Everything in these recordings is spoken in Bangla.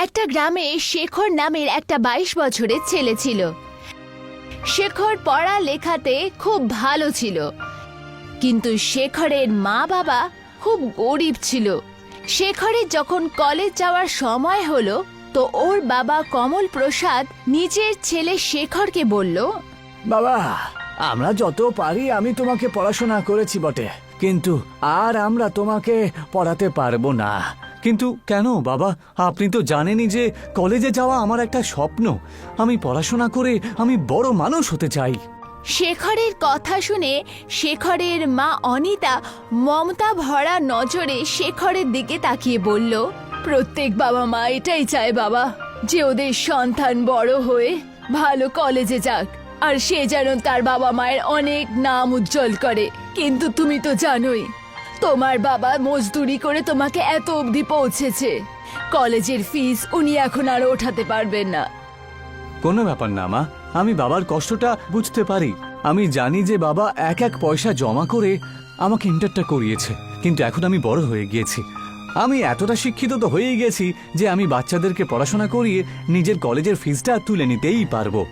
একটা গ্রামে শেখর নামের একটা বাইশ বছরের ছেলে ছিল। শেখর পড়া লেখাতে খুব ভালো ছিল। কিন্তু শেখরের মা বাবা খুব গরিব ছিল। শেখরের যখন কলেজ যাওয়ার সময় হলো, তো ওর বাবা কমল প্রসাদ নিজের ছেলে শেখরকে বলল, বাবা, আমরা যত পারি আমি তোমাকে পড়াশোনা করেছি বটে, কিন্তু আর আমরা তোমাকে পড়াতে পারব না। কিন্তু কেন, বাবা? আপনি তো জানেনই যে কলেজে যাওয়া আমার একটা স্বপ্ন। আমি পড়াশোনা করে আমি বড় মানুষ হতে চাই। শেখরের কথা শুনে শেখরের মা অনিতা মমতা ভরা নজরে শেখরের দিকে তাকিয়ে বলল, প্রত্যেক বাবা মা এটাই চায় বাবা, যে ওদের সন্তান বড় হয়ে ভালো কলেজে যাক, আর সে যেন তার বাবা মায়ের অনেক নাম উজ্জ্বল করে। কিন্তু তুমি তো জানোই তোমার বাবা মজদুরি করে তোমাকে এত অবধি পৌঁছেছে। কলেজের ফিস উনি এখন আর ওঠাতে পারবেন না। কোনো ব্যাপার না মা। আমি বাবার কষ্টটা বুঝতে পারি। আমি জানি যে বাবা এক এক পয়সা জমা করে আমাকে ইন্টারটা করিয়েছে। কিন্তু এখন আমি বড় হয়ে গিয়েছি। আমি এতটা শিক্ষিত তো হয়েই গেছি যে আমি বাচ্চাদেরকে পড়াশোনা করিয়ে নিজের কলেজের ফিসটা তুলে নিতেই পারব।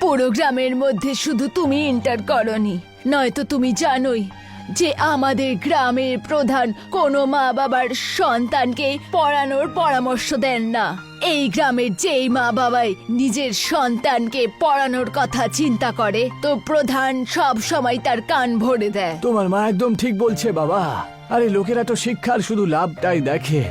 পুরো গ্রামের মধ্যে শুধু তুমি ইন্টার করনি। নয়তো তুমি জানোই যে আমাদের গ্রামের প্রধান কোনো মা বাবার সন্তানকে পড়ানোর পরামর্শ দেন না। এই গ্রামের যেই মা বাবাই নিজের সন্তানকে পড়ানোর কথা চিন্তা করে, তো প্রধান সব সময় তার কান ভরে দেয়। তোমার মা একদম ঠিক বলছে বাবা। আরে লোকেরা তো শিক্ষার শুধু লাভটাই দেখে।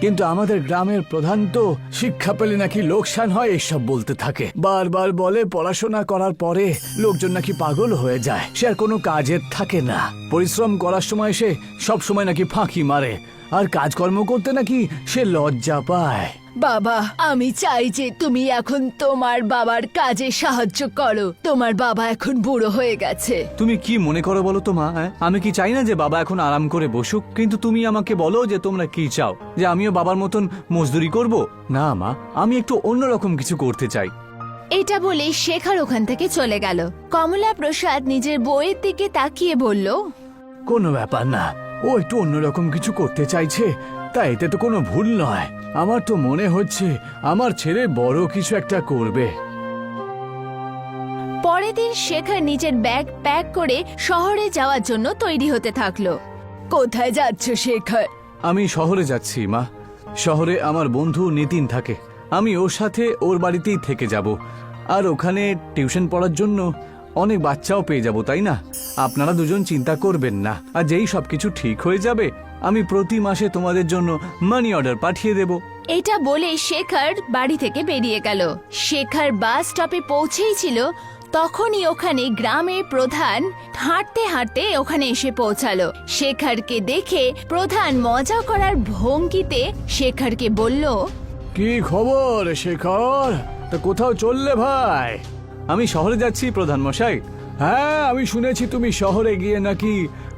কিন্তু আমাদের গ্রামের প্রধান তো শিক্ষা পেলে নাকি লোকসান হয় এসব বলতে থাকে। বারবার বলে পড়াশোনা করার পরে লোকজন নাকি পাগল হয়ে যায়। সে আর কোনো কাজের থাকে না। পরিশ্রম করার সময় সে সব সময় নাকি ফাঁকি মারে। আর কাজকর্ম করতে নাকি সে লজ্জা পায়। বাবা আমি চাই যে তুমি এখন তোমার বাবার কাজে সাহায্য করো। তোমার বাবা এখন বুড়ো হয়ে গেছে। তুমি কি মনে করো বলো তো মা হ্যাঁ? আমি কি চাই না যে বাবা এখন আরাম করে বসুক? কিন্তু তুমি আমাকে বলো যে তোমরা কি চাও যে আমিও বাবার মতন মজদুরি করব? না মা আমি একটু অন্যরকম কিছু করতে চাই। এটা বলে শেখার ওখান থেকে চলে গেল। কমলা প্রসাদ নিজের বইয়ের দিকে তাকিয়ে বলল কোনো ব্যাপার না ও একটু অন্যরকম কিছু করতে চাইছে। তা এতে তো কোনো ভুল নয়। আমার তো মনে হচ্ছে আমার ছেলে বড় কিছু একটা করবে। পরের দিন শেখর নিজের ব্যাগ প্যাক করে শহরে যাওয়ার জন্য তৈরি হতে থাকল। কোথায় যাচ্ছ শেখর আমি শহরে যাচ্ছি মা। শহরে আমার বন্ধু নিতিন থাকে। আমি ওর সাথে ওর বাড়িতেই থেকে যাব। আর ওখানে টিউশন পড়ার জন্য অনেক বাচ্চাও পেয়ে যাব তাই না? আপনারা দুজন চিন্তা করবেন না। আর যেই সবকিছু ঠিক হয়ে যাবে আমি প্রতি মাসে তোমাদের জন্য মানি অর্ডার পাঠিয়ে দেব। এটা বলে শেখর বাড়ি থেকে বেরিয়ে গেল। শেখর বাস স্টপে পৌঁছেই ছিল তখনই ওখানে গ্রামের প্রধান হাঁটতে হাঁটতে ওখানে এসে পৌঁছালো। শেখরকে দেখে প্রধান মজা করার ভঙ্গিতে শেখরকে বলল কি খবর শেখর? তা কোথাও চললে ভাই? আমি শহরে যাচ্ছি প্রধান মশাই। হ্যাঁ আমি শুনেছি তুমি শহরে গিয়ে নাকি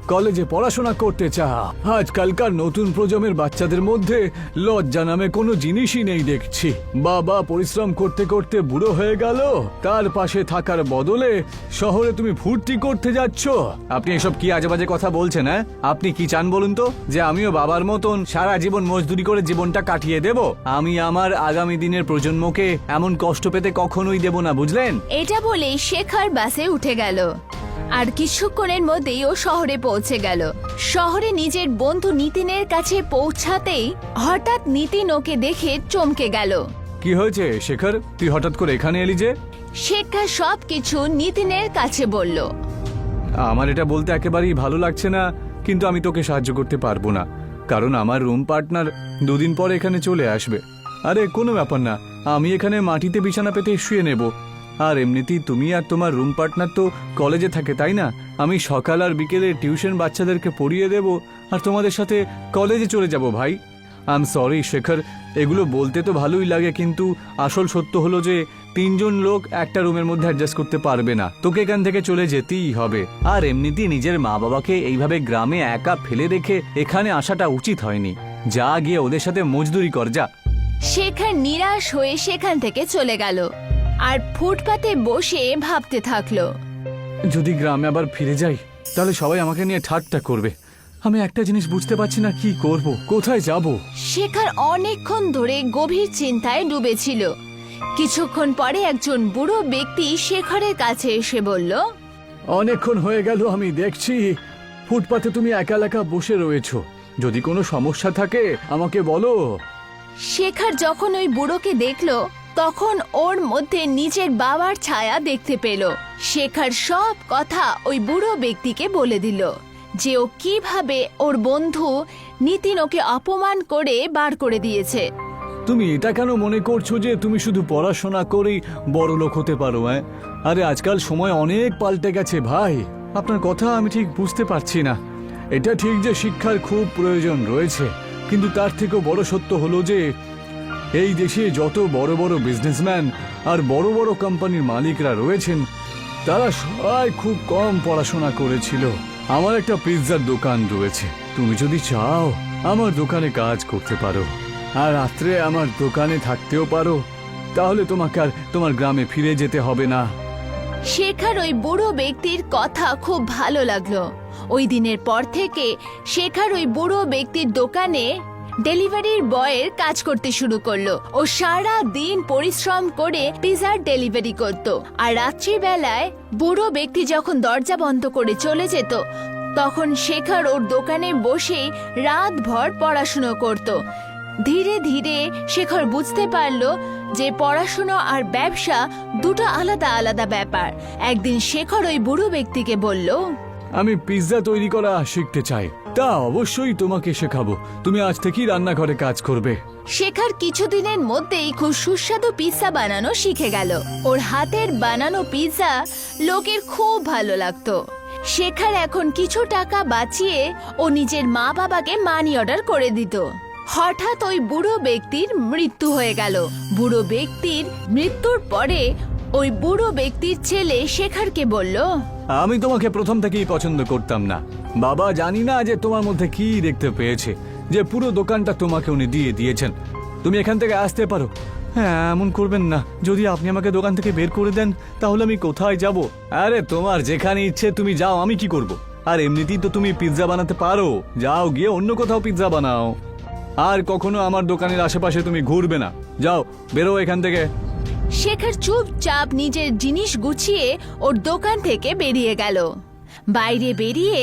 কলেজে পড়াশোনা করতে চাও আজকালকার নতুন প্রজন্মের বাচ্চাদের মধ্যে লজ্জা নামে কোনো জিনিসই নেই দেখছি। বাবা পরিশ্রম করতে করতে বুড়ো হয়ে গেল, তার পাশে থাকার বদলে শহরে তুমি ফুর্তি করতে যাচ্ছ। আপনি এসব কি আজে বাজে কথা বলছেন হ্যাঁ? আপনি কি চান বলুন তো? যে আমিও বাবার মতন সারা জীবন মজদুরি করে জীবনটা কাটিয়ে দেব? আমি আমার আগামী দিনের প্রজন্মকে এমন কষ্ট পেতে কখনোই দেব না, বুঝলেন? এটা বলেই শেখর বাসে উঠে গেল। আর কিছুক্ষণের মধ্যেই ও শহরে পৌঁছে গেল। শহরে নিজের বন্ধু নিতিনের কাছে পৌঁছাতেই হঠাৎ নিতিন ওকে দেখে চমকে গেল। কি হয়েছে শেখর? তুই হঠাৎ করে এখানে এলি যে? শেখর সবকিছু নিতিনের কাছে বলল। আমার এটা বলতে একেবারেই ভালো লাগছে না কিন্তু আমি তোকে সাহায্য করতে পারব না কারণ আমার রুম পার্টনার দুদিন পর এখানে চলে আসবে। আরে কোনো ব্যাপার না আমি এখানে মাটিতে বিছানা পেতে শুয়ে নেব। আর এমনিতেই তুমি আর তোমার রুম পার্টনার তো কলেজে থাকে, তাই না? আমি সকাল আর বিকেলে টিউশন বাচ্চাদেরকে পড়িয়ে দেব আর তোমাদের সাথে কলেজে চলে যাব ভাই। আই এম সরি শেখর, এগুলো বলতে তো ভালোই লাগে কিন্তু আসল সত্য হলো যে তিনজন লোক একটা রুমের মধ্যে অ্যাডজাস্ট করতে পারবে না। তোকে এখান থেকে চলে যেতেই হবে। আর এমনিতেই নিজের মা বাবাকে এইভাবে গ্রামে একা ফেলে রেখে এখানে আসাটা উচিত হয়নি। যা গিয়ে ওদের সাথে মজদুরি কর, যা। শেখর নিরাশ হয়ে সেখান থেকে চলে গেল। আর ফুটপাতে বসে ভাবতে থাকল। যদি গ্রামে আবার ফিরে যাই তাহলে সবাই আমাকে নিয়ে ঠাট্টা করবে। আমি একটা জিনিস বুঝতে পারছি না কি করব কোথায় যাব? শেখর অনেকক্ষণ ধরে গভীর চিন্তায় ডুবেছিল। কিছুক্ষণ পরে একজন বুড়ো ব্যক্তি শেখরের কাছে এসে বলল অনেকক্ষণ হয়ে গেল আমি দেখছি। ফুটপাতে তুমি একা একা বসে রয়েছো। যদি কোনো সমস্যা থাকে আমাকে বলো। শেখর যখন ওই বুড়োকে দেখল তখন ওর মধ্যে নিজের বাবার ছায়া দেখতে পেল। শেখার সব কথা ওই বুড়ো ব্যক্তিকে বলে দিল যে ও কীভাবে ওর বন্ধু নিতিন ওকে অপমান করে বার করে দিয়েছে। তুমি এটা কেন মনে করছ যে তুমি শুধু পড়াশোনা করেই বড় লোক হতে পারো হ্যাঁ আরে আজকাল সময় অনেক পাল্টে গেছে ভাই। আপনার কথা আমি ঠিক বুঝতে পারছি না। এটা ঠিক যে শিক্ষার খুব প্রয়োজন রয়েছে, কিন্তু তার থেকেও বড় সত্য হলো যে এই দেশে যত বড় বড় বিজনেসম্যান আর বড় বড় কোম্পানির মালিকরা রয়েছেন, তারা সবাই খুব কম পড়াশোনা করেছিল। আমার একটা পিৎজার দোকান রয়েছে। তুমি যদি চাও, আমার দোকানে কাজ করতে পারো। আর রাত্রে আমার দোকানে থাকতেও পারো। তাহলে তোমাকে আর তোমার গ্রামে ফিরে যেতে হবে না। শেখার ওই বুড়ো ব্যক্তির কথা খুব ভালো লাগল। ওই দিনের পর থেকে শেখার ওই বুড়ো ব্যক্তির দোকানে ডেলিভারির বয়ের কাজ করতে শুরু করল ও সারা দিন পরিশ্রম করে পিজার ডেলিভারি করত। আর রাত্রিবেলায় বুড়ো ব্যক্তি যখন দরজা বন্ধ করে চলে যেত, তখন শেখর ওর দোকানে বসে রাতভর পড়াশুনো করত। ধীরে ধীরে শেখর বুঝতে পারল যে পড়াশুনো আর ব্যবসা দুটো আলাদা আলাদা ব্যাপার। একদিন শেখর ওই বুড়ো ব্যক্তিকে বলল, আমি পিৎজা তৈরি করা শিখতে চাই। তা অবশ্যই তোমাকে শেখাবো। তুমি আজ থেকেই রান্নাঘরে কাজ করবে। শেখর কিছুদিনের মধ্যেই খুব সুস্বাদু পিৎজা বানানো শিখে গেল। ওর হাতের বানানো পিৎজা লোকের খুব ভালো লাগতো। শেখার এখন কিছু টাকা বাঁচিয়ে ও নিজের মা বাবাকে মানি অর্ডার করে দিত। হঠাৎ ওই বুড়ো ব্যক্তির মৃত্যু হয়ে গেল। বুড়ো ব্যক্তির মৃত্যুর পরে ওই বুড়ো ব্যক্তির ছেলে শেখরকে বলল, আমি তোমাকে প্রথম থেকেই পছন্দ করতাম না। বাবা জানি না যে তোমার মধ্যে কি দেখতে পেয়েছে, যে পুরো দোকানটা তোমাকে উনি দিয়ে দিয়েছেন। তুমি এখান থেকে আসতে পারো। হ্যাঁ এমন করবেন না। যদি আপনি আমাকে দোকান থেকে বের করে দেন, তাহলে আমি কোথায় যাব? আরে, তোমার যেখানে ইচ্ছে, তুমি যাও, আমি কি করব? আর এমনিতেই তো তুমি পিৎজা বানাতে পারো। যাও গিয়ে অন্য কোথাও পিৎজা বানাও। আর কখনো আমার দোকানের আশেপাশে তুমি ঘুরবে না। যাও, বেরো এখান থেকে। শেখর চুপচাপ নিজের জিনিস গুছিয়ে ওর দোকান থেকে বেরিয়ে গেল। বাইরে বেরিয়ে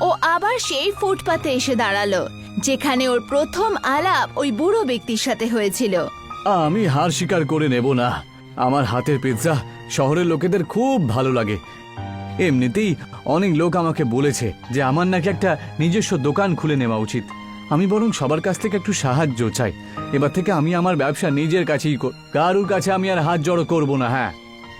ও আবার সেই ফুটপাতে এসে দাঁড়াল, যেখানে ওর প্রথম আলাপ ওই বুড়ো ব্যক্তির সাথে হয়েছিল। আমি হার স্বীকার করে নেব না। আমার হাতের পিৎজা শহরের লোকেদের খুব ভালো লাগে। এমনিতেই অনেক লোক আমাকে বলেছে যে আমার নাকি একটা নিজস্ব দোকান খুলে নেওয়া উচিত। আমি বরং সবার কাছ থেকে একটু সাহায্য চাই। এবার থেকে আমি আমার ব্যবসা নিজের কাছেই কর- কারুর কাছে আমি আর হাত জড়ো করব না হ্যাঁ।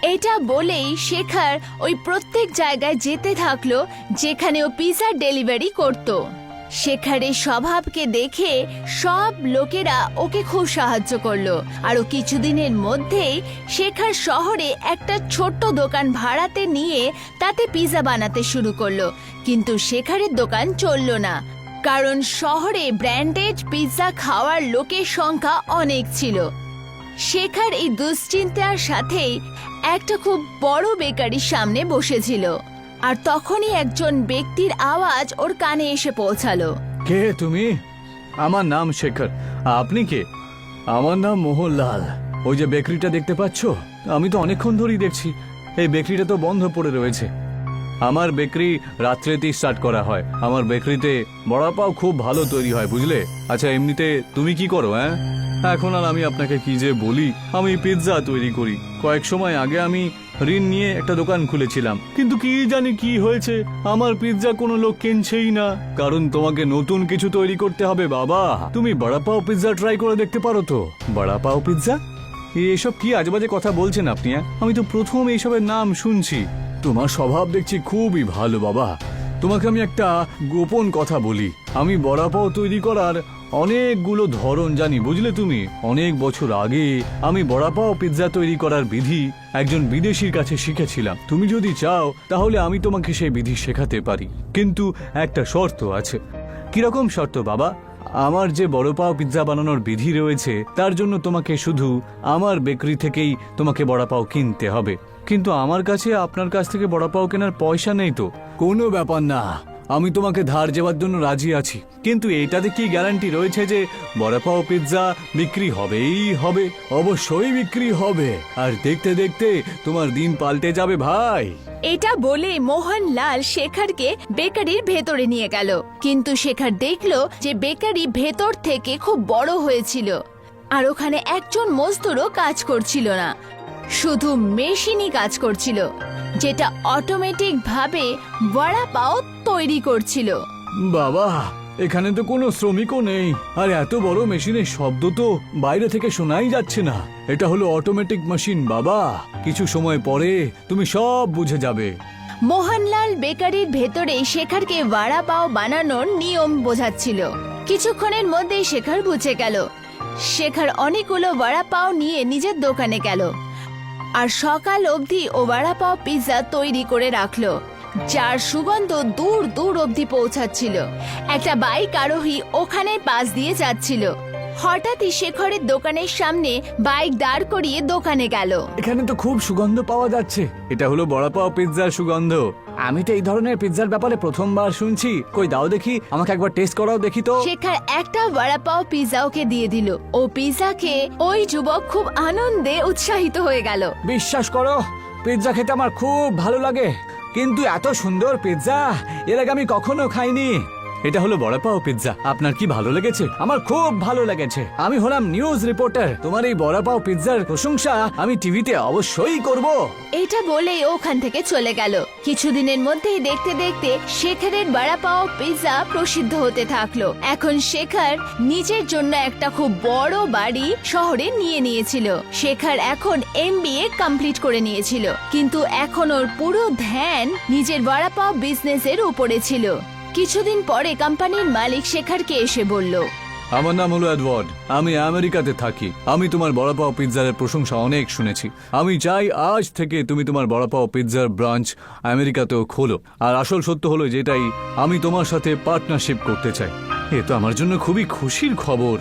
এটা বলেই শেখার ওই প্রত্যেক জায়গায় যেতে থাকল যেখানে ও পিজার ডেলিভারি করত। শেখারের স্বভাবকে দেখে সব লোকেরা ওকে খুব সাহায্য করল আর ও কিছুদিনের মধ্যেই শেখার শহরে একটা ছোট্ট দোকান ভাড়াতে নিয়ে তাতে পিজা বানাতে শুরু করল। কিন্তু শেখারের দোকান চলল না। কারণ শহরে ব্র্যান্ডেড পিৎজা খাওয়ার লোকের সংখ্যা অনেক ছিল। শেখার এই দুশ্চিন্তার সাথেই একটা খুব বড় বেকারির সামনে বসেছিল। আর তখনই একজন ব্যক্তির আওয়াজ ওর কানে এসে পৌঁছালো। কে তুমি? আমার নাম শেখর। আপনি কে? আমার নাম মোহনলাল। ওই যে বেকারিটা দেখতে পাচ্ছ? আমি তো অনেকক্ষণ ধরেই দেখছি। এই বেকরিটা তো বন্ধ পড়ে রয়েছে। আমার বেকারি রাত্রেতেই স্টার্ট করা হয়। আমার বেকারিতে বড়া পাও খুব ভালো তৈরি হয়, বুঝলে? আচ্ছা এমনিতে তুমি কি করো হ্যাঁ? এখন আর আমি আপনাকে কি যে বলি, আমি পিৎজা তৈরি করি। কয়েক সময় আগে আমি ঋণ নিয়ে একটা দোকান খুলেছিলাম। কিন্তু কি জানি কি হয়েছে, আমার পিৎজা কোনো লোক কিনছেই না। কারণ তোমাকে নতুন কিছু তৈরি করতে হবে, বাবা। তুমি বড়া পাও পিৎজা ট্রাই করে দেখতে পারো তো। বড়া পাও পিৎজা এসব কি আজেবাজে কথা বলছেন আপনি হ্যাঁ? আমি তো প্রথম এইসবের নাম শুনছি। তোমার স্বভাব দেখছি খুবই ভালো, বাবা। তোমাকে আমি একটা গোপন কথা বলি। আমি বড়া পাও তৈরি করার অনেকগুলো ধরন জানি, বুঝলে তুমি? অনেক বছর আগে আমি বড়া পাও পিৎজা তৈরি করার বিধি একজন বিদেশির কাছে শিখেছিলাম। তুমি যদি চাও, তাহলে আমি তোমাকে সেই বিধি শেখাতে পারি। কিন্তু একটা শর্ত আছে। কীরকম শর্ত, বাবা? আমার যে বড় পাও পিৎজা বানানোর বিধি রয়েছে, তার জন্য তোমাকে শুধু আমার বেকারি থেকেই তোমাকে বড়া পাও কিনতে হবে। কিন্তু আমার কাছে আপনার কাছ থেকে বড়া পাও কেনার পয়সা নেই তো। কোনো ব্যাপার না। আমি তোমাকে ধার যাওয়ার জন্য রাজি আছি। কিন্তু এটাতে কি গ্যারান্টি রয়েছে যে বড়াপাও পিৎজা বিক্রি হবেই হবে? অবশ্যই বিক্রি হবে। আর দেখতে দেখতে তোমার দিন পাল্টে যাবে ভাই। এটা বলে মোহনলাল শেখরকে বেকারির ভেতরে নিয়ে গেল। কিন্তু শেখর দেখল যে বেকারি ভেতর থেকে খুব বড় হয়েছিল। আর ওখানে একজন মজদুরও কাজ করছিল না। শুধু মেশিনই কাজ করছিল যেটা অটোমেটিক ভাবে বড়া পাও তৈরি করছিল। বাবা এখানে তো কোনো শ্রমিকও নেই আর এত বড় মেশিনের শব্দ তো বাইরে থেকে শোনাই যাচ্ছে না। এটা হলো অটোমেটিক মেশিন বাবা। কিছু সময় পরে তুমি সব বুঝে যাবে। মোহনলাল বেকারির ভেতরে শেখরকে বড়া পাও বানানোর নিয়ম বোঝাচ্ছিল। কিছুক্ষণের মধ্যেই শেখর বুঝে গেল। শেখর অনেকগুলো বড়া পাও নিয়ে নিজের দোকানে গেল। আর সকাল অবধি ও বড়া পাও পিৎজা তৈরি করে রাখল, যার সুগন্ধ দূর দূর অবধি পৌঁছাচ্ছিল। একটা বাইক আরোহী ওখানে পাশ দিয়ে যাচ্ছিল। হঠাৎই শেখরের দোকানের সামনে বাইক দাঁড় করিয়ে দোকানে গেল। এখানে তো খুব সুগন্ধ পাওয়া যাচ্ছে। এটা হলো বড়া পাও পিৎজার সুগন্ধ। আমি তো এই ধরনের পিৎজার ব্যাপারে প্রথমবার শুনছি। কই দাও দেখি আমাকে একবার টেস্ট করাও দেখি তো। শেখার একটা বড়া পাও পিৎজা ওকে দিয়ে দিল। ও পিৎজা খেয়ে ওই যুবক খুব আনন্দে উৎসাহিত হয়ে গেল। বিশ্বাস করো পিৎজা খেতে আমার খুব ভালো লাগে। কিন্তু এত সুন্দর পিৎজা এর আগে আমি কখনো খাইনি। এটা হলো বড়াপাও পিৎজা আপনার কি ভালো লেগেছে? আমার খুব ভালো লেগেছে। আমি হলাম নিউজ রিপোর্টার তোমার এই বড়াপাও পিৎজার প্রশংসা আমি টিভিতে অবশ্যই করব। এটা বলেই ওখান থেকে চলে গেল। কিছুদিনের মধ্যেই দেখতে দেখতে শেখারের বড়া পাও পিৎজা প্রসিদ্ধ হতে থাকল। এখন শেখার নিজের জন্য একটা খুব বড় বাড়ি শহরে নিয়ে নিয়েছিল। শেখার এখন এমবিএ কমপ্লিট করে নিয়েছিল। কিন্তু এখন ওর পুরো ধ্যান নিজের বড়া পাও বিজনেসের উপরে ছিল। কিছুদিন পরে কোম্পানির মালিক শেখারকে এসে বলল আমার নাম হলো এডওয়ার্ড। আমি আমেরিকাতে থাকি। আমি তোমার বড়াপাও পিৎজার প্রশংসা অনেক শুনেছি। আমি চাই আজ থেকে তুমি তোমার বড়াপাও পিৎজার ব্রাঞ্চ আমেরিকাতেও খোলো। আর আসল সত্য হলো যেটাই আমি তোমার সাথে পার্টনারশিপ করতে চাই। এ তো আমার জন্য খুবই খুশির খবর।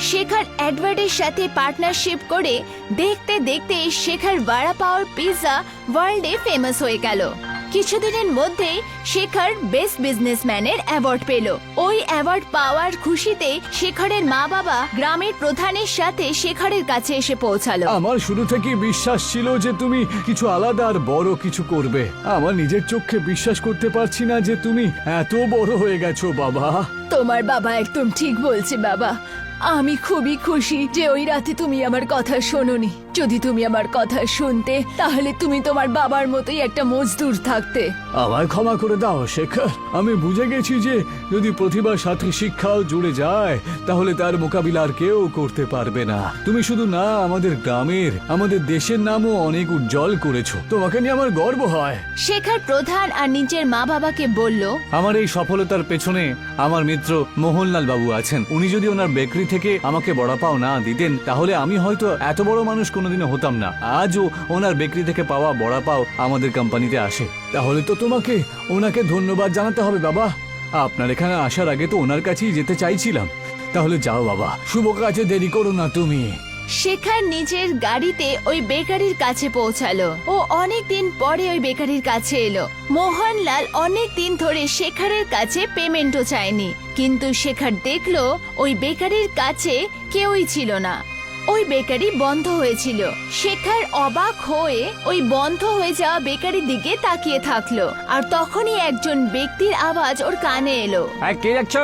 শেখার অ্যাডওয়ার্ডের সাথে পার্টনারশিপ করে দেখতে দেখতে শেখার বড়া পাওয়ার পিৎজা ওয়ার্ল্ডে ফেমাস হয়ে গেল। কিছুদিনের মধ্যেই শেখর বেস্ট বিজনেসম্যানের অ্যাওয়ার্ড পেল। ওই অ্যাওয়ার্ড পাওয়ার খুশিতে শেখরের মা বাবা গ্রামের প্রধানের সাথে শেখরের কাছে এসে পৌঁছালো। আমার শুরু থেকে বিশ্বাস ছিল যে তুমি কিছু আলাদা আর বড় কিছু করবে। আমার নিজের চোখে বিশ্বাস করতে পারছি না যে তুমি এত বড় হয়ে গেছো বাবা। তোমার বাবা একদম ঠিক বলছে বাবা। আমি খুবই খুশি যে ওই রাতে তুমি আমার কথা শোনোনি। যদি তুমি আমার কথা শুনতে তাহলে তুমি তোমার বাবার মতোই একটা মজদুর থাকতে। আমায় ক্ষমা করে দাও শেখর। আমি বুঝে গেছি যে যদি প্রতিভার সাথে শিক্ষাও জুড়ে যায় তাহলে তার মোকাবিলা আর কেউ করতে পারবে না। তুমি শুধু না আমাদের গ্রামের আমাদের দেশের নামও অনেক উজ্জ্বল করেছ। তোমাকে নিয়ে আমার গর্ব হয়। শেখার প্রধান আর নিজের মা বাবাকে বলল আমার এই সফলতার পেছনে আমার মিত্র মোহনলাল বাবু আছেন। উনি যদি ওনার বেকারি থেকে আমাকে বড়া পাও না দিতেন, তাহলে আমি হয়তো এত বড় মানুষ কোনোদিনও হতাম না। আজও ওনার বেকরি থেকে পাওয়া বড়া পাও আমাদের কোম্পানিতে আসে। তাহলে তো তোমাকে, ওনাকে ধন্যবাদ জানাতে হবে বাবা। আপনার এখানে আসার আগে তো ওনার কাছেই যেতে চাইছিলাম। তাহলে যাও বাবা, শুভ কাজে দেরি করো না তুমি। শেখার নিজের গাড়িতে ওই বেকারির কাছে পৌঁছালো। ও অনেক দিন পরে ওই বেকারির কাছে এলো। মোহনলাল অনেক দিন ধরে শেখারের কাছে পেমেন্টও চায়নি। কিন্তু শেখার দেখল ওই বেকারির কাছে কেউই ছিল না। ওই বেকারি বন্ধ হয়েছিল। শেখার অবাক হয়ে ওই বন্ধ হয়ে যাওয়া বেকারির দিকে তাকিয়ে থাকল। আর তখনই একজন ব্যক্তির আওয়াজ ওর কানে এলো। কে যাচ্ছ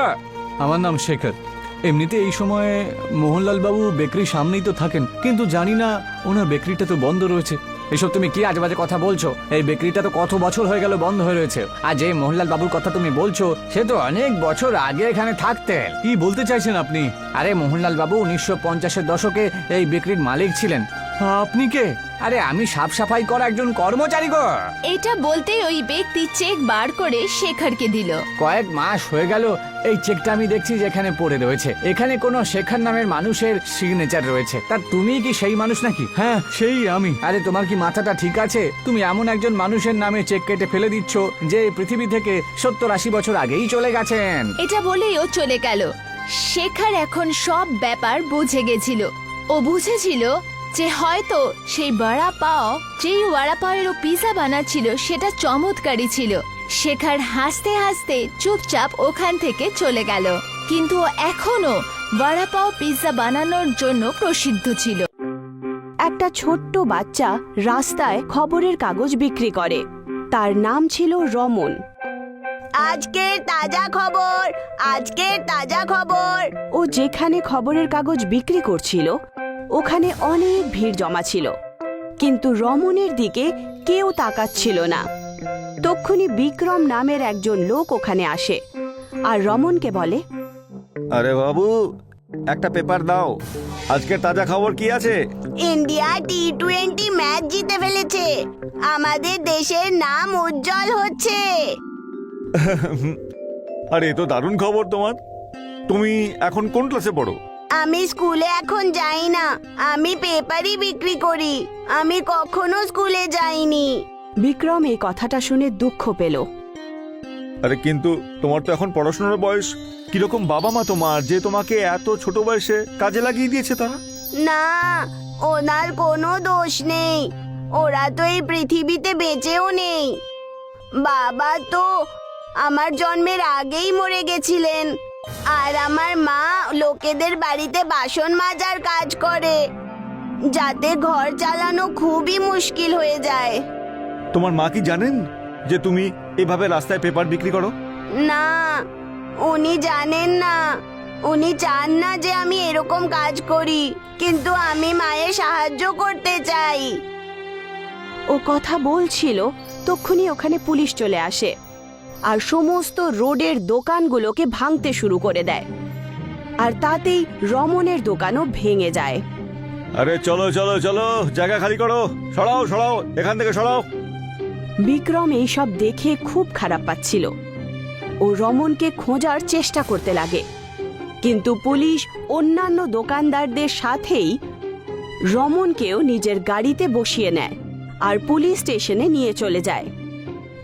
আমার নাম শেখর। এমনিতে এই সময়ে মোহনলাল বাবু বেকারির সামনেই তো থাকেন কিন্তু জানি না ওনার বেকরিটা তো বন্ধ রয়েছে। এসব তুমি কি আজ বাজে কথা বলছো? এই বেকরিটা তো কত বছর হয়ে গেল বন্ধ হয়ে রয়েছে। আর যে মোহনলাল বাবুর কথা তুমি বলছো সে তো অনেক বছর আগে এখানে থাকতেন কি বলতে চাইছেন আপনি? আরে মোহনলাল বাবু উনিশশো পঞ্চাশের দশকে এই বেকরির মালিক ছিলেন। আপনি কে? আরে আমি সাফ সাফাই করা একজন কর্মচারী গো। এটা বলতেই ওই ব্যক্তি চেক বার করে শেখারকে দিল। কয়েক মাস হয়ে গেল এই চেকটা আমি দেখছি যে এখানে পড়ে রয়েছে। এখানে কোনো শেখার নামের মানুষের সিগনেচার রয়েছে। তা তুমি কি সেই মানুষ নাকি? হ্যাঁ সেই আমি। আরে তোমার কি মাথাটা ঠিক আছে? তুমি এমন একজন মানুষের নামে চেক কেটে ফেলে দিচ্ছ যে এই পৃথিবী থেকে সত্তর আশি বছর আগেই চলে গেছেন। এটা বলেই ও চলে গেল। শেখার এখন সব ব্যাপার বুঝে গেছিল। ও বুঝেছিল যে হয়তো সেই বড়া পাও, যেই ওয়াড়া ও পিজা বানাচ্ছিল, সেটা চমৎকারই ছিল। শেখার হাসতে হাসতে চুপচাপ ওখান থেকে চলে গেল। কিন্তু এখনও বড়াপাও পিৎজা বানানোর জন্য প্রসিদ্ধ ছিল। একটা ছোট্ট বাচ্চা রাস্তায় খবরের কাগজ বিক্রি করে। তার নাম ছিল রমন। আজকের তাজা খবর, আজকের তাজা খবর। ও যেখানে খবরের কাগজ বিক্রি করছিল ওখানে অনেক ভিড় জমা ছিল। কিন্তু রমনের দিকে কেউ তাকাচ্ছিল না। তক্ষুনি বিক্রম নামের একজন লোক ওখানে আসে আর রমনকে বলে আরে বাবু একটা পেপার দাও। আজকের তাজা খবর কি আছে? ইন্ডিয়া টি টোয়েন্টি ম্যাচ জিতে ফেলেছে। আমাদের দেশের নাম উজ্জ্বল হচ্ছে। আরে তো দারুণ খবর তোমার। তুমি এখন কোন ক্লাসে পড়ো? আমি স্কুলে এখন যাই না। আমি পেপারই বিক্রি করি। আমি কখনো স্কুলে যাইনি। বিক্রম এই কথাটা শুনে দুঃখ পেল। আরে কিন্তু তোমার তো এখন পড়াশোনার বয়স। কীরকম বাবা মা তোমার যে তোমাকে এত ছোট বয়সে কাজে লাগিয়ে দিয়েছে তারা? না ওনার কোনো দোষ নেই। ওরা তো এই পৃথিবীতে বেঁচেও নেই। বাবা তো আমার জন্মের আগেই মরে গেছিলেন। আর আমার মা লোকেদের বাড়িতে বাসন মাজার কাজ করে যাতে ঘর চালানো খুবই মুশকিল হয়ে যায়। তোমার মা কি জানেন যে তুমি এভাবে রাস্তায় পেপার বিক্রি করো? না উনি জানেন না। উনি চান না যে আমি এরকম কাজ করি কিন্তু আমি মায়ের সাহায্য করতে চাই। ও কথা বলছিল তক্ষুনি ওখানে পুলিশ চলে আসে। আর সমস্ত রোডের দোকানগুলোকে ভাঙতে শুরু করে দেয়। আর তাতেই রমনের দোকানও ভেঙে যায়। আরে চলো চলো চলো জায়গা খালি করো। সরাও সরাও এখান থেকে সরাও। বিক্রম এইসব দেখে খুব খারাপ পাচ্ছিল। ও রমনকে খোঁজার চেষ্টা করতে লাগে। কিন্তু পুলিশ অন্যান্য দোকানদারদের সাথেই রমনকেও নিজের গাড়িতে বসিয়ে নেয় আর পুলিশ স্টেশনে নিয়ে চলে যায়।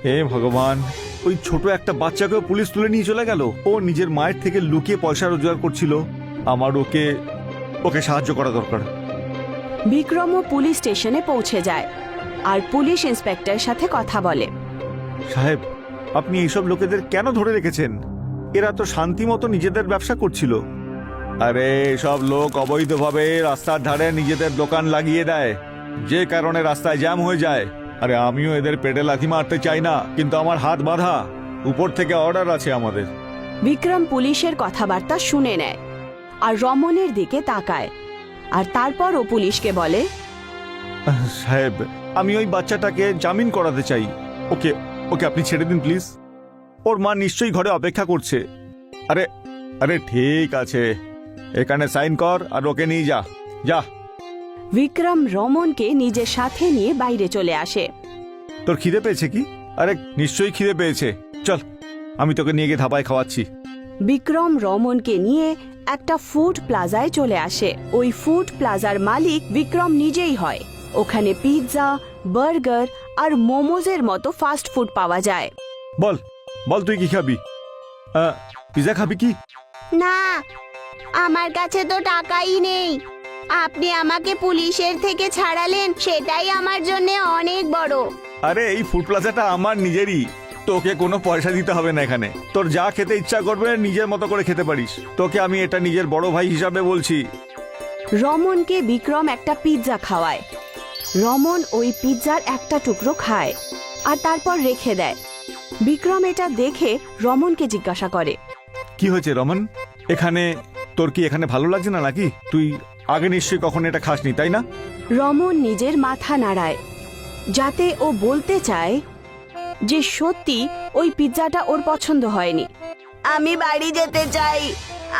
হে ভগবান ওই ছোট একটা বাচ্চাকেও পুলিশ তুলে নিয়ে চলে গেল। ও নিজের মায়ের থেকে লুকিয়ে পয়সা রোজগার করছিল। আমার ওকে ওকে সাহায্য করা দরকার। বিক্রমও পুলিশ স্টেশনে পৌঁছে যায়। আর পুলিশ ইন্সপেক্টরের সাথে কথা বলে। সাহেব আপনি এইসব লোকেদের কেন ধরে রেখেছেন? এরা তো শান্তি মতো নিজেদের ব্যবসা করছিল। আরে সব লোক অবৈধভাবে রাস্তার ধারে নিজেদের দোকান লাগিয়ে দেয়। যে কারণে রাস্তায় জ্যাম হয়ে যায়। আরে আমিও এদের পেটে লাথি মারতে চাই না কিন্তু আমার হাত বাঁধা। উপর থেকে অর্ডার আছে আমাদের। বিক্রম পুলিশের কথাবার্তা শুনে নেয় আর রমনের দিকে তাকায়। আর তারপর ও পুলিশকে বলে সাহেব আমি ওই বাচ্চাটাকে জামিন করাতে চাই। ওকে ওকে আপনি ছেড়ে দিন প্লিজ। ওর মা নিশ্চয়ই ঘরে অপেক্ষা করছে। আরে আরে ঠিক আছে। এখানে সাইন কর আর ওকে নিয়ে যা। যা। বিক্রম রমনকে নিজের সাথে নিয়ে বাইরে চলে আসে। তোর খিদে পেয়েছে কি? আরে নিশ্চয়ই খিদে পেয়েছে। চল আমি তোকে নিয়ে গিয়ে ধাবায় খাওয়াচ্ছি। বিক্রম রমনকে নিয়ে একটা ফুড প্লাজায় চলে আসে। ওই ফুড প্লাজার মালিক বিক্রম নিজেই হয়। ওখানে পিৎজা বার্গার আর মোমোজের মতো ফাস্ট ফুড পাওয়া যায়। বল বল তুই কি খাবি? পিৎজা খাবি কি? না আমার কাছে তো টাকাই নেই। আপনি আমাকে পুলিশের থেকে ছাড়ালেন সেটাই আমার জন্য অনেক বড়। আরে এই ফুড প্লাজাটা আমার নিজেরই। তোকে কোনো পয়সা দিতে হবে না এখানে। তোর যা খেতে ইচ্ছা করবে নিজের মতো করে খেতে পারিস। তোকে আমি এটা নিজের বড় ভাই হিসাবে বলছি। রমনকে বিক্রম একটা পিৎজা খাওয়ায়। রমন ওই পিৎজার একটা টুকরো খায় আর তারপর রেখে দেয়। বিক্রম এটা দেখে রমনকে জিজ্ঞাসা করে। কি হয়েছে রমন? এখানে তোর কি এখানে ভালো লাগছে না নাকি? তুই আগে নিশ্চয়ই কখনো এটা খাসনি তাই না? রমন নিজের মাথা নাড়ায় যাতে ও বলতে চায় যে সত্যি ওই পিৎজাটা ওর পছন্দ হয়নি। আমি বাড়ি যেতে চাই।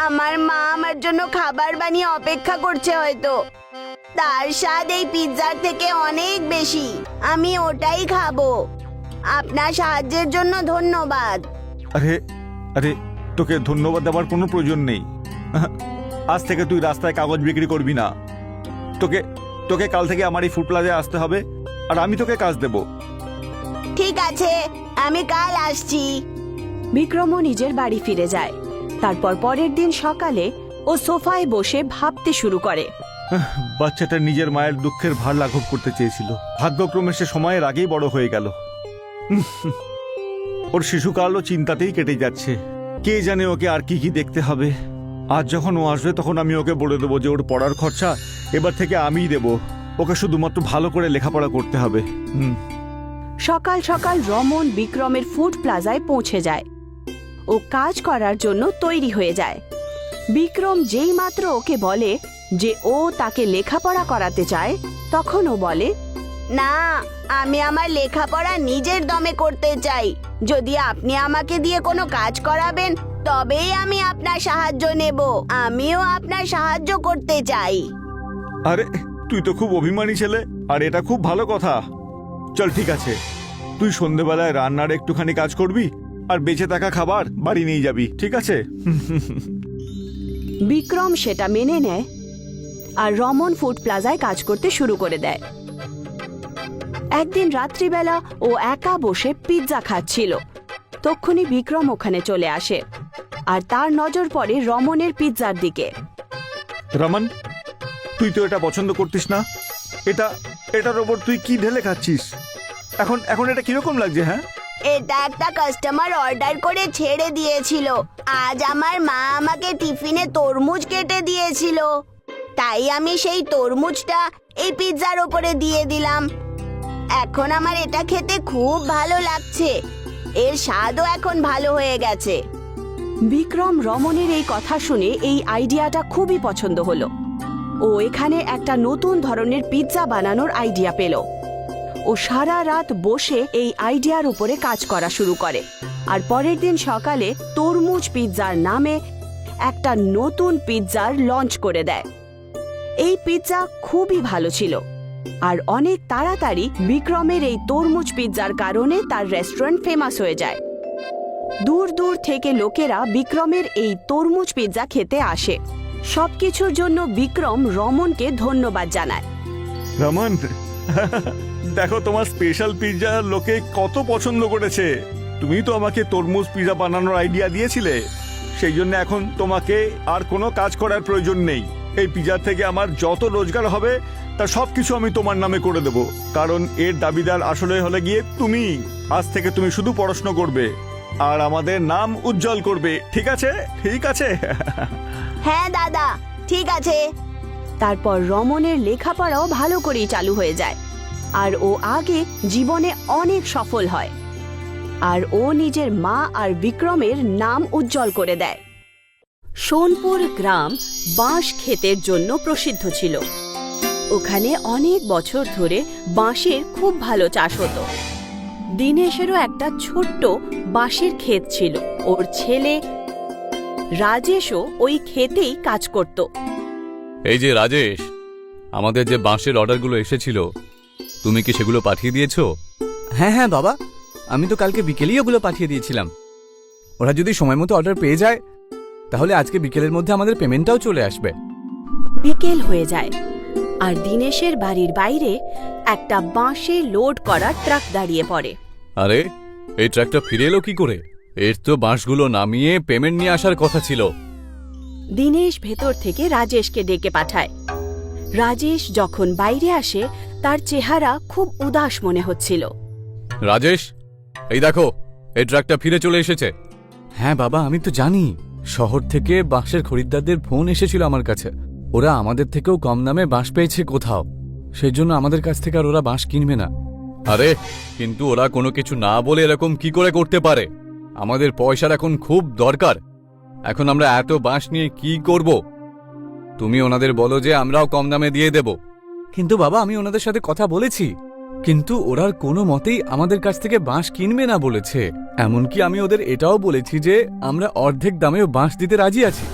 আমার মা আমার জন্য খাবার বানিয়ে অপেক্ষা করছে হয়তো। তার স্বাদ এই পিৎজার থেকে অনেক বেশি। আমি ওটাই খাব। আপনার সাহায্যের জন্য ধন্যবাদ। আরে আরে তোকে ধন্যবাদ দেওয়ার কোনো প্রয়োজন নেই। আজ থেকে তুই রাস্তায় কাগজ বিক্রি করবি না। তোকে তোকে কাল থেকে আমার এই ফুড প্লাজায় আসতে হবে আর আমি তোকে কাজ দেব। ঠিক আছে আমি কাল আসছি। বিক্রমও নিজের বাড়ি ফিরে যায়। তারপর পরের দিন সকালে ও সোফায় বসে ভাবতে শুরু করে। বাচ্চাটা নিজের মায়ের দুঃখের ভার লাঘব করতে চেয়েছিল। ভাগ্যক্রমে সে সময়ের আগেই বড় হয়ে গেল। ওর শিশুকালও চিন্তাতেই কেটে যাচ্ছে। কে জানে ওকে আর কি কি দেখতে হবে। আজ যখন ও আসবে, তখন আমি ওকে বলে দেবো যে ওর পড়ার খরচা এবার থেকে আমিই দেবো। ওকে শুধুমাত্র ভালো করে লেখাপড়া করতে হবে। হুম। সকাল সকাল রমন বিক্রমের ফুড প্লাজায় পৌঁছে যায়। ও কাজ করার জন্য তৈরি হয়ে যায়। বিক্রম যেই মাত্র ওকে বলে যে ও তাকে লেখাপড়া করাতে চায়, তখন ও বলে, না, আমি আমার লেখাপড়া নিজের দমে করতে চাই। যদি আপনি আমাকে দিয়ে কোনো কাজ করাবেন তবেই আমি আপনার সাহায্য নেব। আমিও আপনার সাহায্য করতে চাই। আরে তুই তো খুব অভিমানী ছেলে আর এটা খুব ভালো কথা। চল ঠিক আছে। তুই সন্ধেবেলায় রান্নার একটুখানি কাজ করবি আর বেঁচে থাকা খাবার বাড়ি নিয়ে যাবি ঠিক আছে? বিক্রম সেটা মেনে নেয় আর রমন ফুড প্লাজায় কাজ করতে শুরু করে দেয়। একদিন রাত্রিবেলা ও একা বসে পিৎজা খাচ্ছিল। তক্ষুনি বিক্রম ওখানে চলে আসে। আর তার নজর পড়ে রমনের পিৎজার দিকে। রমন তুই তো এটা পছন্দ করতিস না। এটা এটার ওপর তুই কি ঢেলে খাচ্ছিস? এখন এখন এটা কীরকম লাগছে হ্যাঁ? এটা একটা কাস্টমার অর্ডার করে ছেড়ে দিয়েছিল। আজ আমার মা আমাকে টিফিনে তরমুজ কেটে দিয়েছিল। তাই আমি সেই তরমুজটা এই পিৎজার ওপরে দিয়ে দিলাম। এখন আমার এটা খেতে খুব ভালো লাগছে। এর স্বাদও এখন ভালো হয়ে গেছে। বিক্রম রমনের এই কথা শুনে এই আইডিয়াটা খুবই পছন্দ হলো। ও এখানে একটা নতুন ধরনের পিৎজা বানানোর আইডিয়া পেল। ও সারা রাত বসে এই আইডিয়ার উপরে কাজ করা শুরু করে। আর পরের দিন সকালে তরমুজ পিৎজার নামে একটা নতুন পিৎজার লঞ্চ করে দেয়। এই পিৎজা খুবই ভালো ছিল। আর অনেক তাড়াতাড়ি বিক্রমের এই তরমুজ পিৎজার কারণে তার রেস্টুরেন্ট ফেমাস হয়ে যায়। দূর দূর থেকে লোকেরা বিক্রমের এই তরমুজ পিৎজা খেতে আসে। সবকিছুর জন্য বিক্রম রমনকে ধন্যবাদ জানায়। রমন দেখো তোমার স্পেশাল পিৎজা লোকে কত পছন্দ করেছে। তুমি তো আমাকে তরমুজ পিৎজা বানানোর আইডিয়া দিয়েছিলে। সেই জন্য এখন তোমাকে আর কোনো কাজ করার প্রয়োজন নেই। এই পিৎজার থেকে আমার যত রোজগার হবে, তা সব কিছু আমি তোমার নামে করে দেব। কারণ এর দাবিদার আসলে হলে গিয়ে তুমি। আজ থেকে তুমি শুধু পড়াশোনা করবে। আর আমাদের নাম উজ্জ্বল করবে, ঠিক আছে? ঠিক আছে? হ্যাঁ দাদা, ঠিক আছে। তারপর রমনের লেখাপড়াও ভালো করেই চালু হয়ে যায়। আর ও আগে জীবনে অনেক সফল হয়। আর ও নিজের মা আর বিক্রমের নাম উজ্জ্বল করে দেয়। সোনপুর গ্রাম বাঁশ ক্ষেতের জন্য প্রসিদ্ধ ছিল। ওখানে অনেক বছর ধরে বাঁশের খুব ভালো চাষ হতো। দিনেশেরও একটা ছোট্ট বাঁশের ক্ষেত ছিল। ওর ছেলে রাজেশও ওই ক্ষেতেই কাজ করত। এই যে রাজেশ আমাদের যে বাঁশের অর্ডারগুলো এসেছিল তুমি কি সেগুলো পাঠিয়ে দিয়েছ? হ্যাঁ হ্যাঁ বাবা। আমি তো কালকে বিকেলেই ওগুলো পাঠিয়ে দিয়েছিলাম। ওরা যদি সময় মতো অর্ডার পেয়ে যায় তাহলে আজকে বিকেলের মধ্যে আমাদের পেমেন্টটাও চলে আসবে। বিকেল হয়ে যায়। আর দিনেশের বাড়ির বাইরে একটা বাঁশে লোড করা ট্রাক দাঁড়িয়ে পড়ে। আরে এই ট্রাকটা ফিরে এলো কি করে? এর তো বাঁশগুলো নামিয়ে পেমেন্ট নিয়ে আসার কথা ছিল। দিনেশ ভেতর থেকে রাজেশকে ডেকে পাঠায়। রাজেশ যখন বাইরে আসে তার চেহারা খুব উদাস মনে হচ্ছিল। রাজেশ এই দেখো এই ট্রাকটা ফিরে চলে এসেছে। হ্যাঁ বাবা আমি তো জানি। শহর থেকে বাঁশের খরিদ্দারদের ফোন এসেছিল আমার কাছে। ওরা আমাদের থেকেও কম দামে বাঁশ পেয়েছে কোথাও। সেই জন্য আমাদের কাছ থেকে আর ওরা বাঁশ কিনবে না। আরে কিন্তু ওরা কোনো কিছু না বলে এরকম কি করে করতে পারে? আমাদের পয়সার এখন খুব দরকার। এখন আমরা এত বাঁশ নিয়ে কি করব? তুমি ওনাদের বলো যে আমরাও কম দামে দিয়ে দেব। কিন্তু বাবা আমি ওনাদের সাথে কথা বলেছি। কিন্তু ওরা কোনো মতেই আমাদের কাছ থেকে বাঁশ কিনবে না বলেছে। এমনকি আমি ওদের এটাও বলেছি যে আমরা অর্ধেক দামেও বাঁশ দিতে রাজি আছি।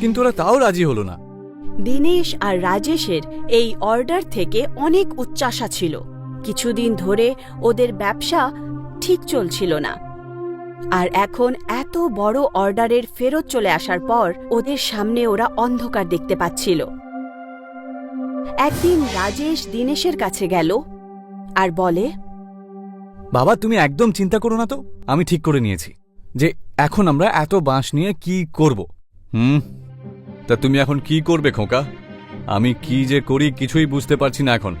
কিন্তু ওরা তাও রাজি হলো না। দিনেশ আর রাজেশের এই অর্ডার থেকে অনেক উচ্চাসা ছিল। কিছুদিন ধরে ওদের ব্যবসা ঠিক চলছিল না। আর এখন এত বড় অর্ডারের ফেরত চলে আসার পর ওদের সামনে ওরা অন্ধকার দেখতে পাচ্ছিল। একদিন রাজেশ দিনেশের কাছে গেল আর বলে, বাবা, তুমি একদম চিন্তা করো না তো। আমি ঠিক করে নিয়েছি যে এখন আমরা এত বাঁশ নিয়ে কি করব। হুম। তা তুমি এখন কি করবে খোকা? আমি কি যে করি কিছুই বুঝতে পারছি না এখন।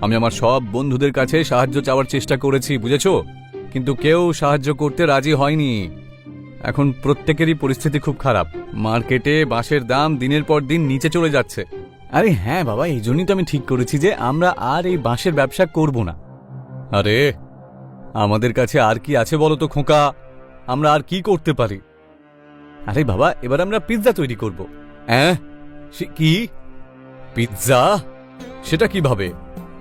আমি আমার সব বন্ধুদের কাছে সাহায্য চাওয়ার চেষ্টা করেছি, বুঝেছ? কিন্তু কেউ সাহায্য করতে রাজি হয়নি। এখন প্রত্যেকেরই পরিস্থিতি খুব খারাপ। মার্কেটে বাঁশের দাম দিনের পর দিন নিচে চলে যাচ্ছে। আরে হ্যাঁ বাবা, এই জন্যই তো আমি ঠিক করেছি যে আমরা আর এই বাঁশের ব্যবসা করব না। আরে, আমাদের কাছে আর কি আছে বলো তো খোঁকা? আমরা আর কি করতে পারি? আরে বাবা, এবার আমরা পিৎজা তৈরি করব। হ্যাঁ কি? পিৎজা সেটা কীভাবে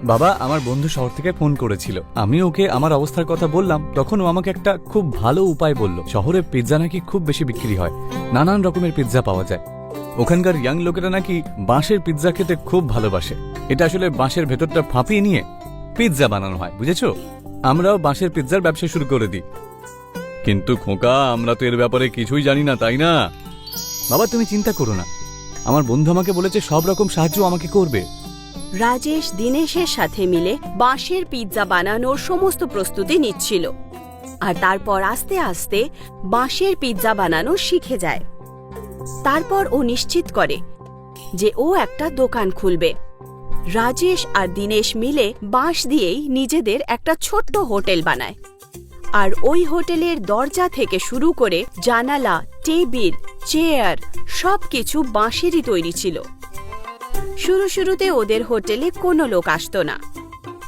বাবা, আমার বন্ধু শহর থেকে ফোন করেছিল। আমি ওকে আমার অবস্থার কথা বললাম, তখন ও আমাকে একটা খুব ভালো উপায় বলল। শহরে পিৎজা নাকি খুব বেশি বিক্রি হয়। নানান রকমের পিৎজা পাওয়া যায়। ওখানকার ইয়াং লোকেরা নাকি বাঁশের পিৎজা খেতে খুব ভালোবাসে। এটা আসলে বাঁশের ভেতরটা ফাঁপিয়ে নিয়ে পিৎজা বানানো হয়, বুঝেছ? আমরাও বাঁশের পিৎজার ব্যবসা শুরু করে দিই। কিন্তু খোকা আমরা তো এর ব্যাপারে কিছুই জানি না তাই না? বাবা তুমি চিন্তা করো না। আমার বন্ধু আমাকে বলেছে সব রকম সাহায্য আমাকে করবে। রাজেশ দিনেশের সাথে মিলে বাঁশের পিৎজা বানানোর সমস্ত প্রস্তুতি নিচ্ছিল। আর তারপর আস্তে আস্তে বাঁশের পিৎজা বানানো শিখে যায়। তারপর ও নিশ্চিত করে যে ও একটা দোকান খুলবে। রাজেশ আর দিনেশ মিলে বাঁশ দিয়েই নিজেদের একটা ছোট্ট হোটেল বানায়। আর ওই হোটেলের দরজা থেকে শুরু করে জানালা, টেবিল, চেয়ার সবকিছু বাঁশেরই তৈরি ছিল। শুরু শুরুতে ওদের হোটেলে কোনো লোক আসতো না।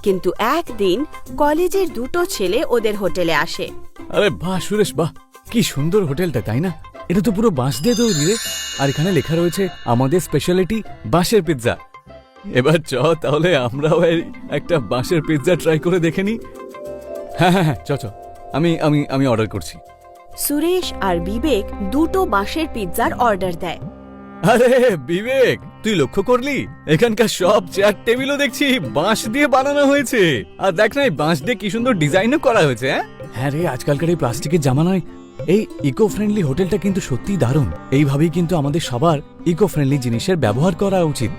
কিন্তু একদিন কলেজের দুটো ছেলে ওদের হোটেলে আসে। আরে বাহ, সুরেশ, বাহ, কি সুন্দর হোটেলটা, তাই না? এটা তো পুরো বাঁশ দিয়ে তৈরি রে। আর এখানে লেখা রয়েছে, আমাদের স্পেশালিটি বাঁশের পিৎজা এবার চ, তাহলে আমরাও একটা বাঁশের পিৎজা ট্রাই করে দেখে নি। হ্যাঁ হ্যাঁ হ্যাঁ চ চ। আমি আমি আমি অর্ডার করছি। সুরেশ আর বিবেক দুটো বাঁশের পিৎজার অর্ডার দেয়। আরে বিবেক তুই লক্ষ্য করলি? এখানকার সব চেয়ার টেবিলও দেখছি বাঁশ দিয়ে বানানো হয়েছে। আর দেখ না এই বাঁশ দিয়ে কি সুন্দর ডিজাইনও করা হয়েছে হ্যাঁ? হ্যাঁ রে আজকালকার এই প্লাস্টিকের জামানায় এই ইকো ফ্রেন্ডলি হোটেলটা কিন্তু সত্যিই দারুণ। এইভাবেই কিন্তু আমাদের সবার ইকো ফ্রেন্ডলি জিনিসের ব্যবহার করা উচিত।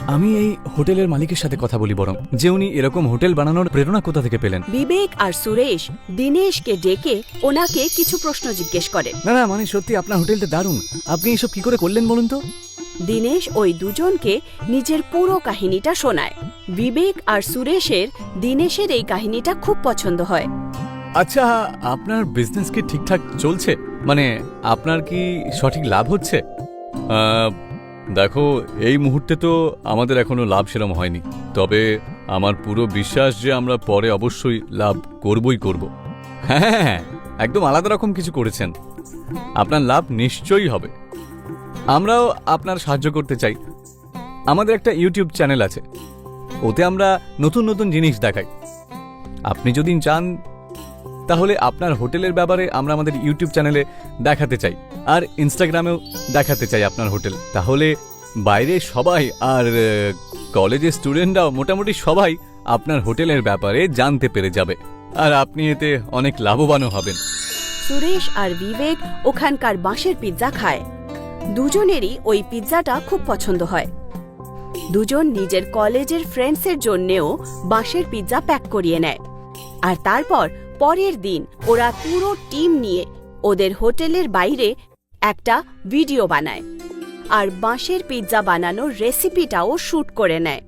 আমি এই হোটেলের মালিকের সাথে কথা বলি বরং যে উনি এরকম হোটেল বানানোর প্রেরণা কোথা থেকে পেলেন? বিবেক আর সুরেশ দিনেশকে ডেকে ওনাকে কিছু প্রশ্ন জিজ্ঞেস করেন। না না মানে সত্যি আপনার হোটেলটা দারুণ। আপনি এইসব কি করে করলেন বলুন তো? দিনেশ ওই দুজনকে নিজের পুরো কাহিনীটা শোনায়। বিবেক আর সুরেশের দিনেশের এই কাহিনীটা খুব পছন্দ হয়। আচ্ছা আপনার বিজনেস কি ঠিকঠাক চলছে? মানে আপনার কি সঠিক লাভ হচ্ছে? দেখো এই মুহূর্তে তো আমাদের এখনও লাভ সেরম হয়নি। তবে আমার পুরো বিশ্বাস যে আমরা পরে অবশ্যই লাভ করবই করব। হ্যাঁ হ্যাঁ, হ্যাঁ, একদম আলাদা রকম কিছু করেছেন। আপনার লাভ নিশ্চয়ই হবে। আমরাও আপনার সাহায্য করতে চাই। আমাদের একটা ইউটিউব চ্যানেল আছে। ওতে আমরা নতুন নতুন জিনিস দেখাই। আপনি যদি চান তাহলে আপনার হোটেলের ব্যাপারে আমরা আমাদের ইউটিউব চ্যানেলে দেখাতে চাই, আর ইনস্টাগ্রামেও দেখাতে চাই আপনার হোটেল। তাহলে বাইরে সবাই আর কলেজের স্টুডেন্টরাও মোটামুটি সবাই আপনার হোটেলের ব্যাপারে জানতে পেরে যাবে, আর আপনি এতে অনেক লাভবানও হবেন। সুরেশ আর বিবেক ওখানকার বাঁশের পিৎজা খায়। দুজনেরই ওই পিৎজাটা খুব পছন্দ হয়। দুজন নিজের কলেজের ফ্রেন্ডসের জন্যেও বাঁশের পিৎজা প্যাক করিয়ে নেয়। আর তারপর পরের দিন ওরা পুরো টিম নিয়ে ওদের হোটেলের বাইরে একটা ভিডিও বানায় আর বাঁশের পিৎজা বানানোর রেসিপিটাও শুট করে নেয়।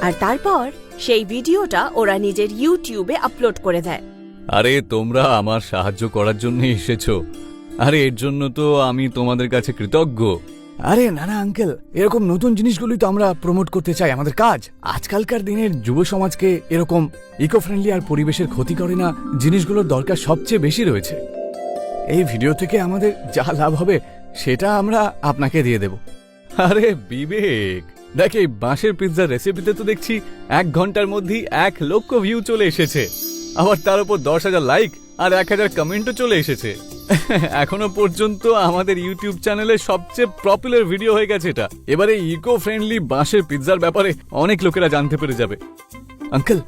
আর তারপর সেই ভিডিওটা ওরা নিজের ইউটিউবে আপলোড করে দেয়। আরে, তোমরা আমার সাহায্য করার জন্য এসেছ। আরে, এর জন্য তো আমি তোমাদের কাছে কৃতজ্ঞ। আরে, না না, আঙ্কেল, এরকম নতুন জিনিসগুলোই তো আমরা প্রমোট করতে চাই আমাদের কাজ। আজকালকার দিনের যুব সমাজকে এরকম ইকো ফ্রেন্ডলি আর পরিবেশের ক্ষতি করে না জিনিসগুলোর দরকার সবচেয়ে বেশি রয়েছে। এই ভিডিও থেকে আমাদের যা লাভ হবে, সেটা আমরা আপনাকে দিয়ে দেব। আরে, বিবেক! দেখ বাঁশের পিৎজার রেসিপিতে তো দেখছি এক ঘণ্টার মধ্যেই এক লক্ষ ভিউ চলে এসেছে। আবার তার উপর দশ হাজার লাইক আর এক হাজার কমেন্টও চলে এসেছে। এখনও পর্যন্ত আমাদের ইউটিউব চ্যানেলে সবচেয়ে পপুলার ভিডিও হয়ে গেছে এটা। এবারে ইকো ফ্রেন্ডলি বাঁশের পিৎজার ব্যাপারে অনেক লোকেরা জানতে পেরে যাবে। আঙ্কেল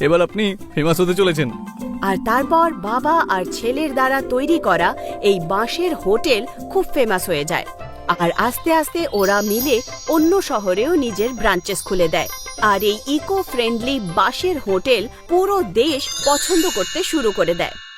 এবার আপনি ফেমাস হতে চলেছেন। আর তারপর বাবা আর ছেলের দ্বারা তৈরি করা এই বাঁশের হোটেল খুব ফেমাস হয়ে যায়। আর আস্তে আস্তে ওরা মিলে অন্য শহরেও নিজের ব্রাঞ্চেস খুলে দেয়। আর এই ইকো ফ্রেন্ডলি বাঁশের হোটেল পুরো দেশ পছন্দ করতে শুরু করে দেয়।